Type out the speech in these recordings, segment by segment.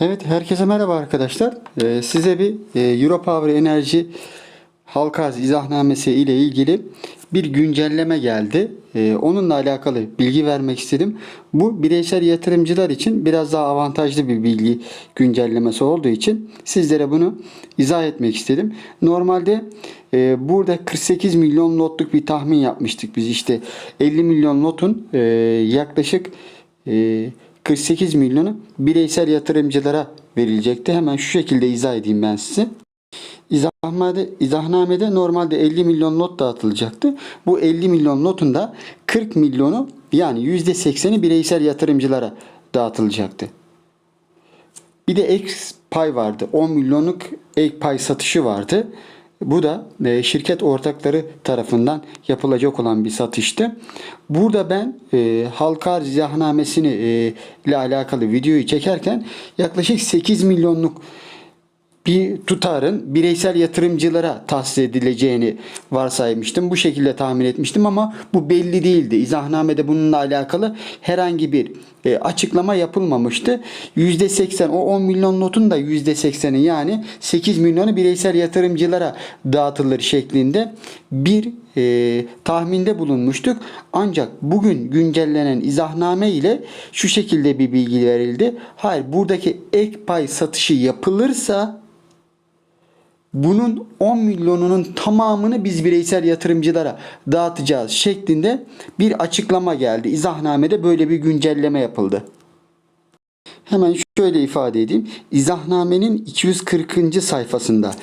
Evet, herkese merhaba arkadaşlar. Ee, size bir e, Europower Enerji halka arz izahnamesi ile ilgili bir güncelleme geldi. Ee, onunla alakalı bilgi vermek istedim. Bu bireysel yatırımcılar için biraz daha avantajlı bir bilgi güncellemesi olduğu için sizlere bunu izah etmek istedim. Normalde e, burada 48 milyon lotluk bir tahmin yapmıştık biz. İşte 50 milyon lotun e, yaklaşık e, 48 milyonu bireysel yatırımcılara verilecekti. Hemen şu şekilde izah edeyim ben size. İzahnamede, izahnamede normalde 50 milyon lot dağıtılacaktı. Bu 50 milyon lotun da 40 milyonu yani %80'i bireysel yatırımcılara dağıtılacaktı. Bir de ek pay vardı. 10 milyonluk ek pay satışı vardı. Bu da e, şirket ortakları tarafından yapılacak olan bir satıştı. Burada ben e, halka arz e, ile alakalı videoyu çekerken yaklaşık 8 milyonluk bir tutarın bireysel yatırımcılara tahsis edileceğini varsaymıştım. Bu şekilde tahmin etmiştim ama bu belli değildi. İzahnamede bununla alakalı herhangi bir e, açıklama yapılmamıştı. %80 o 10 milyon notun da %80'i yani 8 milyonu bireysel yatırımcılara dağıtılır şeklinde bir e, tahminde bulunmuştuk. Ancak bugün güncellenen izahname ile şu şekilde bir bilgi verildi. Hayır buradaki ek pay satışı yapılırsa bunun 10 milyonunun tamamını biz bireysel yatırımcılara dağıtacağız şeklinde bir açıklama geldi. İzahnamede böyle bir güncelleme yapıldı. Hemen şöyle ifade edeyim. İzahnamenin 240. sayfasında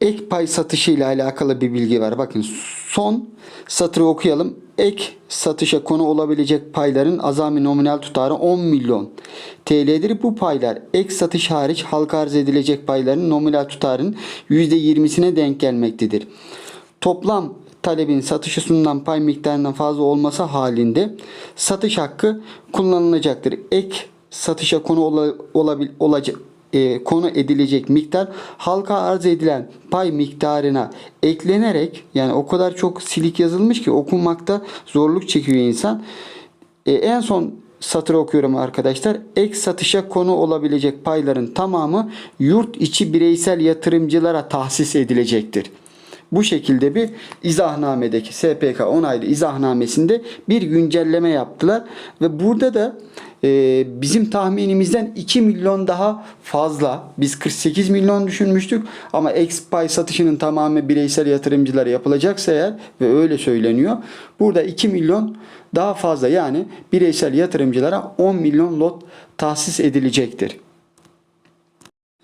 ek pay satışı ile alakalı bir bilgi var. Bakın son satırı okuyalım. Ek satışa konu olabilecek payların azami nominal tutarı 10 milyon TL'dir. Bu paylar ek satış hariç halka arz edilecek payların nominal tutarının %20'sine denk gelmektedir. Toplam talebin satışa sunulan pay miktarından fazla olması halinde satış hakkı kullanılacaktır. Ek satışa konu ola, olabil, olacak e, konu edilecek miktar halka arz edilen pay miktarına eklenerek yani o kadar çok silik yazılmış ki okunmakta zorluk çekiyor insan. E, en son satırı okuyorum arkadaşlar. Ek satışa konu olabilecek payların tamamı yurt içi bireysel yatırımcılara tahsis edilecektir. Bu şekilde bir izahnamedeki SPK onaylı izahnamesinde bir güncelleme yaptılar ve burada da e, bizim tahminimizden 2 milyon daha fazla. Biz 48 milyon düşünmüştük ama Expay satışının tamamı bireysel yatırımcılara yapılacaksa eğer ve öyle söyleniyor. Burada 2 milyon daha fazla yani bireysel yatırımcılara 10 milyon lot tahsis edilecektir.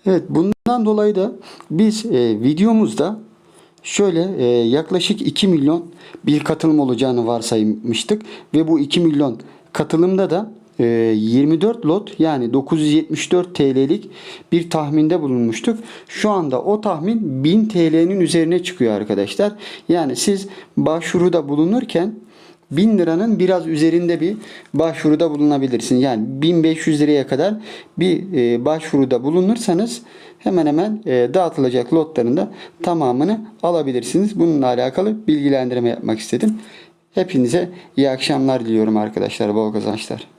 Evet bundan dolayı da biz e, videomuzda şöyle e, yaklaşık 2 milyon bir katılım olacağını varsaymıştık ve bu 2 milyon katılımda da 24 lot yani 974 TL'lik bir tahminde bulunmuştuk. Şu anda o tahmin 1000 TL'nin üzerine çıkıyor arkadaşlar. Yani siz başvuruda bulunurken 1000 liranın biraz üzerinde bir başvuruda bulunabilirsin. Yani 1500 liraya kadar bir e, başvuruda bulunursanız hemen hemen e, dağıtılacak lotların da tamamını alabilirsiniz. Bununla alakalı bilgilendirme yapmak istedim. Hepinize iyi akşamlar diliyorum arkadaşlar. Bol kazançlar.